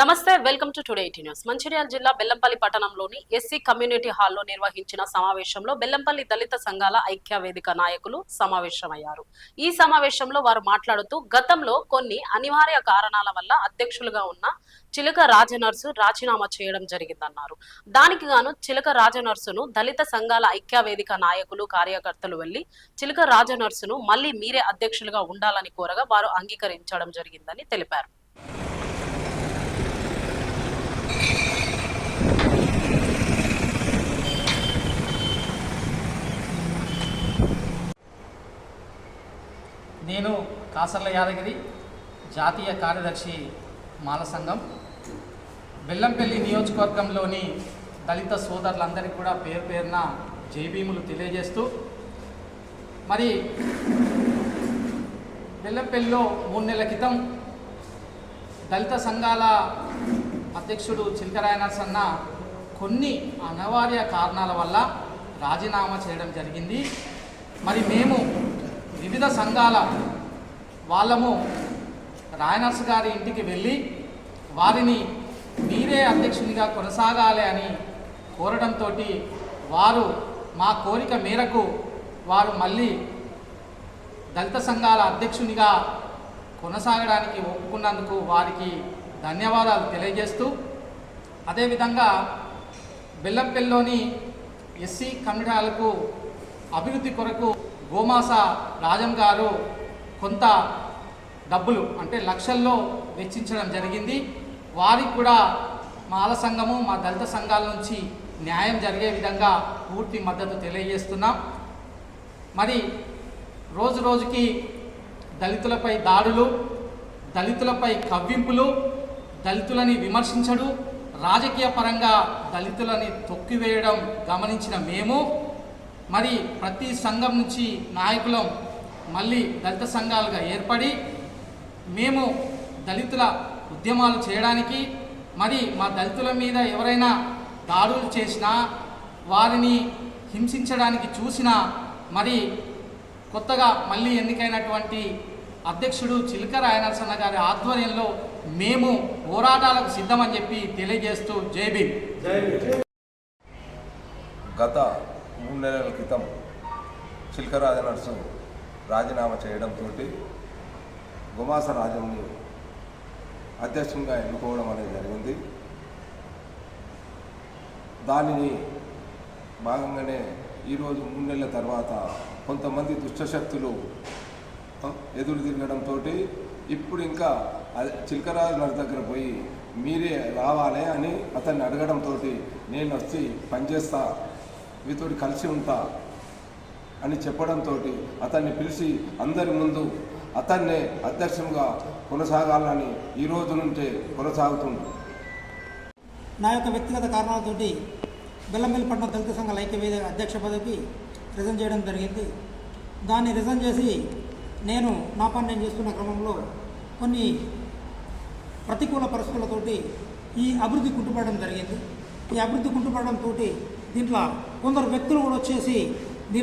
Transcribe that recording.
నమస్తే welcome to today eighty news. Mancherial జిల్లా బెల్లంపల్లి పట్టణంలోని ఎస్సీ కమ్యూనిటీ హాల్లో నిర్వహించిన సమావేశంలో బెల్లంపల్లి దళిత సంఘాల ఐక్య వేదిక నాయకులు సమావేశమయ్యారు. ఈ సమావేశంలో వారు మాట్లాడుతూ గతంలో కొన్ని అనివార్య కారణాల వల్ల అధ్యక్షులుగా ఉన్న చిలక రాజనర్సు రాజీనామా చేయడం జరిగిందన్నారు. దానికి గాను చిలక రాజనర్సును దళిత సంఘాల ఐక్య వేదిక నాయకులు కార్యకర్తలు వెళ్ళి చిలక రాజనర్సును మళ్ళీ మీరే అధ్యక్షులుగా ఉండాలని కోరగా వారు అంగీకరించడం జరిగిందని తెలిపారు. నేను కాసర్ల యాదగిరి జాతీయ కార్యదర్శి మాల సంఘం. బెల్లంపల్లి నియోజకవర్గంలోని దళిత సోదరులందరికీ కూడా పేరు పేరున జైభీములు తెలియజేస్తూ మరి బెల్లంపల్లిలో మూడు నెలల క్రితం దళిత సంఘాల అధ్యక్షుడు చిలకరాయనర్సన్న కొన్ని అనివార్య కారణాల వల్ల రాజీనామా చేయడం జరిగింది. మరి మేము వివిధ సంఘాల వాళ్ళము రాయనర్స్ గారి ఇంటికి వెళ్ళి వారిని మీరే అధ్యక్షునిగా కొనసాగాలి అని కోరడంతో వారు మా కోరిక మేరకు వారు మళ్ళీ దళిత సంఘాల అధ్యక్షునిగా కొనసాగడానికి ఒప్పుకున్నందుకు వారికి ధన్యవాదాలు తెలియజేస్తూ అదేవిధంగా బెల్లంపల్లిలోని ఎస్సీ కమ్యూనిటీలకు అభివృద్ధి కొరకు గోమాస రాజం గారు కొంత డబ్బులు అంటే లక్షల్లో వెచ్చించడం జరిగింది. వారికి కూడా మాల సంఘము మా దళిత సంఘాల నుంచి న్యాయం జరిగే విధంగా పూర్తి మద్దతు తెలియజేస్తున్నాం. మరి రోజు రోజుకి దళితులపై దాడులు దళితులపై కవ్వింపులు దళితులని విమర్శించడు. రాజకీయ పరంగా దళితులని తొక్కివేయడం గమనించిన మేము మరి ప్రతి సంఘం నుంచి నాయకులం మళ్ళీ దళిత సంఘాలుగా ఏర్పడి మేము దళితుల ఉద్యమాలు చేయడానికి మరి మా దళితుల మీద ఎవరైనా దాడులు చేసినా వారిని హింసించడానికి చూసినా మరి కొత్తగా మళ్ళీ ఎన్నికైనటువంటి అధ్యక్షుడు చిలక రాయనరసన్న గారి ఆధ్వర్యంలో మేము పోరాటాలకు సిద్ధమని చెప్పి తెలియజేస్తూ జై భీమ్. గత మూడు నెలల క్రితం నర్సు రాజీనామా చేయడంతో గుమాస రాజంని అధ్యక్షంగా ఎన్నుకోవడం అనేది జరిగింది. దానిని భాగంగానే ఈరోజు మూడు నెలల తర్వాత కొంతమంది దుష్టశక్తులు ఎదురు తిరగడంతో ఇప్పుడు ఇంకా చిలకరాజు నది దగ్గర పోయి మీరే రావాలి అని అతన్ని అడగడంతో నేను వచ్చి పనిచేస్తా మీతో కలిసి ఉంటా అని చెప్పడంతో అతన్ని పిలిచి అందరి ముందు అతన్నే అధ్యక్షంగా కొనసాగాలని ఈ రోజు నుంచే కొనసాగుతుంది. నా యొక్క వ్యక్తిగత కారణాలతోటి బెల్లంబెల్లిపట్నం దళిత సంఘాల ఐక్యవేద అధ్యక్ష పదవికి రిజైన్ చేయడం జరిగింది. దాన్ని రిజైన్ చేసి నేను నా పని నేను చేస్తున్న క్రమంలో కొన్ని ప్రతికూల పరిస్థితులతోటి ఈ అభివృద్ధి కుంటుపడడం జరిగింది. ఈ అభివృద్ధి కుంటుపడడంతో దీంట్లో కొందరు వ్యక్తులు కూడా వచ్చేసి